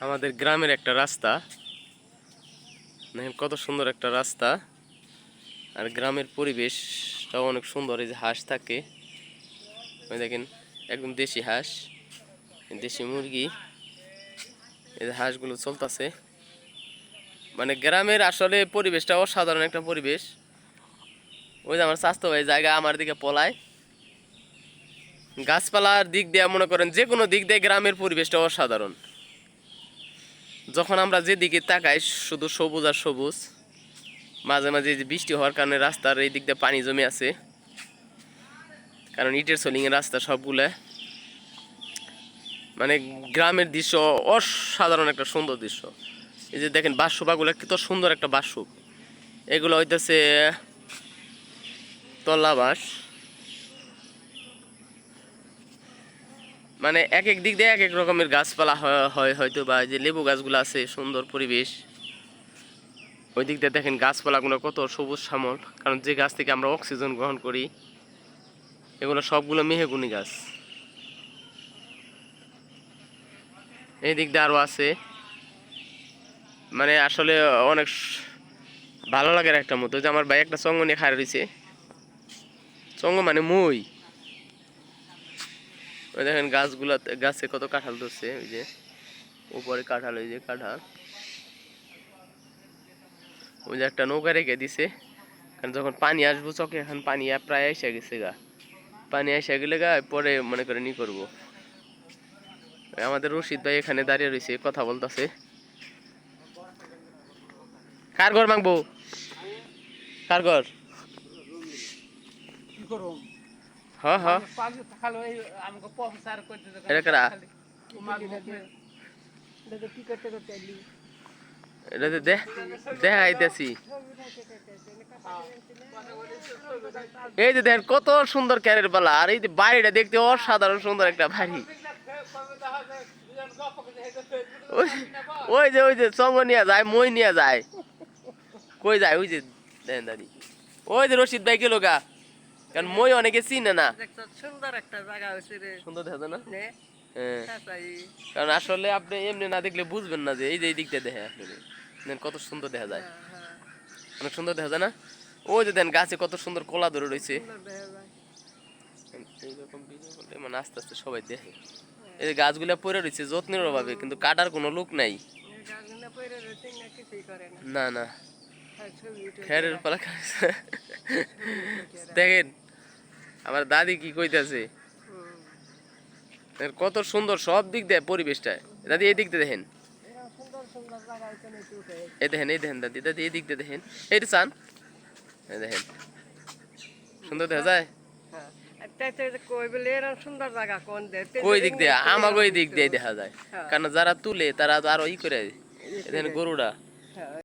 আমাদের গ্রামের একটা রাস্তা। কত সুন্দর একটা রাস্তা। আর গ্রামের পরিবেশটাও অনেক সুন্দর, এই যে হাঁস থাকে। ওই দেখেন, একদম দেশি হাঁস, দেশি মুরগি। এই যে হাঁসগুলো চলতেছে। মানে গ্রামের আসলে পরিবেশটা অসাধারণ একটা পরিবেশ। ওই যে আমার স্বাস্থ্য ভাই জায়গা আমার দিকে পলায়। গাছপালার দিক দিয়ে মনে করেন যে কোনো দিক দিয়ে গ্রামের পরিবেশটা অসাধারণ। যখন আমরা যেদিকে তাকাই, শুধু সবুজ আর সবুজ, মাঝে মাঝে যে বৃষ্টি হওয়ার কারণে রাস্তার এই দিক দিয়ে পানি জমে আছে। কারণ ইটের সোলিংয়ের রাস্তা সবগুলা। মানে গ্রামের দৃশ্য অসাধারণ একটা সুন্দর দৃশ্য। এই যে দেখেন বাঁশবাগুলো কত সুন্দর একটা বাঁশব এগুলো হইতেছে, তল্লা মানে এক এক দিক দিয়ে এক এক রকমের গাছপালা হয়- হয় হয়তো বা যে লেবু গাছগুলো আছে, সুন্দর পরিবেশ। ওই দিক দিয়ে দেখেন গাছপালাগুলো কত সবুজ শ্যামল, কারণ যে গাছ থেকে আমরা অক্সিজেন গ্রহণ করি, এগুলো সবগুলো মেহেগুনি গাছ। এই দিক দিয়ে আরও আছে। মানে আসলে অনেক ভালো লাগার একটা মতো, যে আমার ভাই একটা চঙ্গ নিয়ে খায় রয়েছে। চঙ্গ মানে মই। ওই দেখেন গাছগুলা গাছে কত কাঁঠাল ধরছে, ওই যে উপরে কাঁঠাল, ওই যে কাঁঠাল। ওই যে একটা নৌকা রেখে দিছে, কারণ যখন পানি আসব চকে, এখন পানি প্রায় এসে গেছে গা। পানি এসে গেলে গা, পরে মনে করে নি করব। আমাদের রশিদ ভাই এখানে দাঁড়িয়ে রয়েছে, কথা বলতেছে। কার ঘর মাগবো কার ঘর? হ্যাঁ হ্যাঁ এই এটা কারা? কি দেখাইতেছি যে দেখেন কত সুন্দর ক্যারের পালা আর এই যে বাড়িটা দেখতে অসাধারণ সুন্দর একটা বাড়ি। ওই ওই যে ওই যে সঙ্গ নিয়ে যায় মই নিয়ে যায়। কই যায়? ওই যে দেখেন দাদি। ওই যে রশিদ ভাই গেল গা। কারণ মই অনেকে চিনে না। সুন্দর একটা জায়গা হয়েছে রে। সুন্দর দেখা না? হ্যাঁ কারণ আসলে আপনি এমনি না দেখলে বুঝবেন না যে এই যে এই দিকটা দেখে কত সুন্দর দেখা যায়। অনেক সুন্দর দেখা যায় না? ওই যে দেন গাছে কত সুন্দর কলা ধরে রয়েছে। এইরকম মানে আস্তে আস্তে সবাই দেখে। এই যে গাছগুলা পড়ে রয়েছে যত্নের অভাবে কিন্তু কাটার কোনো লোক নাই। না না। খেরের পালা। দেখেন, আমার দাদি কি কইতাছে? কত সুন্দর সব দিক দেয় পরিবেশটা। দাদি, এই দিক দিয়ে দেখেন। এই দেখেন এই দেখেন দাদি দাদি দিয়ে দেখেন। এইটা চান। দেখেন। সুন্দর দেখা যায়? কই দিক আমাকে দিক দেখা যায়। কারণ যারা তুলে, তারা আরও ই করে। গরুটা